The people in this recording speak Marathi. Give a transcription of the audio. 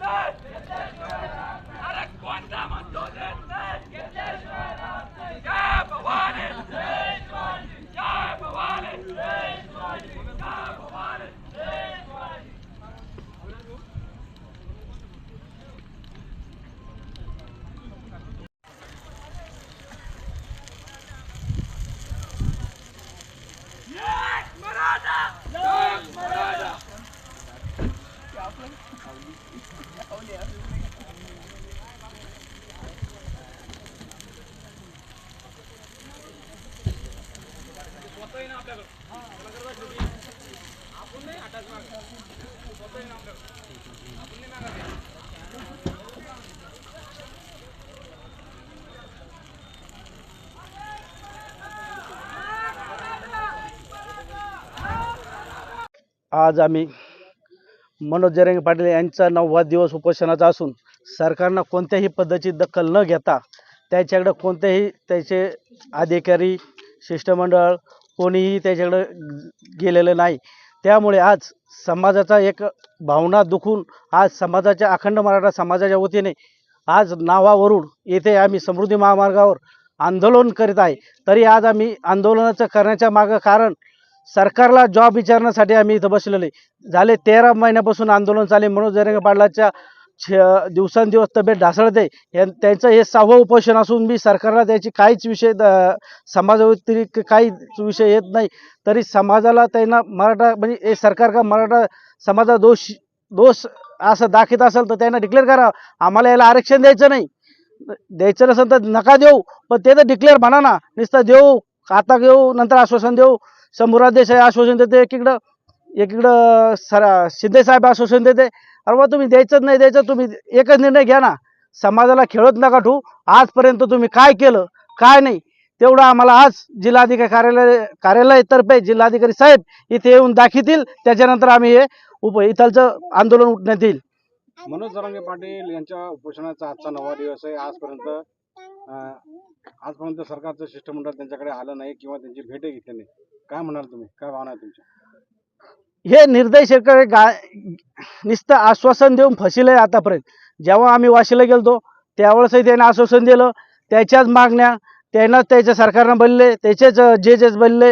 God. আজ আমি मनोज जरंगे पाटील यांचा नववा दिवस उपोषणाचा असून सरकारनं कोणत्याही पद्धतीची दखल न घेता त्याच्याकडं कोणत्याही त्याचे अधिकारी शिष्टमंडळ कोणीही त्याच्याकडं गेलेलं नाही. त्यामुळे आज समाजाचा एक भावना दुखून आज समाजाच्या अखंड मराठा समाजाच्या वतीने आज नावावरून येथे आम्ही समृद्धी महामार्गावर आंदोलन करीत आहे. तरी आज आम्ही आंदोलनाचं करण्याच्या मागं कारण सरकारला जॉब विचारण्यासाठी आम्ही इथं बसलेलो आहे. झाले तेरा महिन्यापासून आंदोलन चाले मनोज जरंगे पाटलाच्या छ दिवसांदिवस तब्येत ढासळते या त्यांचं हे सहावं उपोषण असून मी सरकारला त्याची काहीच विषय समाजाव्यतिरिक्त काहीच विषय येत नाही. तरी समाजाला त्यांना मराठा म्हणजे हे सरकार का मराठा समाजा दोष दोष असं दाखवत असेल तर त्यांना डिक्लेअर करा. आम्हाला याला आरक्षण द्यायचं नाही. द्यायचं नसेल तर नका देऊ. पण ते तर डिक्लेअर म्हणा ना. नुसतं देऊ आता घेऊ नंतर आश्वासन देऊ. शंभूराज देसाई आश्वासन देते एकीकडं एकीकडं सर शिंदे साहेब आश्वासन देते. अरे बा तुम्ही द्यायचंच नाही द्यायचं तुम्ही एकच निर्णय घ्या ना. समाजाला खेळत नका ठू आजपर्यंत तुम्ही काय केलं काय नाही. तेवढं आम्हाला आज जिल्हाधिकारी कार्यालय कार्यालयातर्फे जिल्हाधिकारी साहेब इथे येऊन दाखवतील. त्याच्यानंतर आम्ही हे उप इथलचं आंदोलन उठण्यात येईल. मनोज जरांगे पाटील यांच्या उपोषणाचा आजचा नवा दिवस आहे. आजपर्यंत आजपर्यंत सरकारचं शिष्टमंडळ त्यांच्याकडे आलं नाही किंवा त्यांची भेटही घेतली नाही. काय म्हणाल तुम्ही? काय भावना आहे तुमच्या? हे निर्दय शेतकरी गा नुसतं आश्वासन देऊन फसिले आतापर्यंत. जेव्हा आम्ही वाशीला गेलतो त्यावेळेसही त्यांनी आश्वासन दिलं. त्याच्याच मागण्या त्यांनाच त्याच्या सरकारनं बनले त्याचेच जे जेच बनले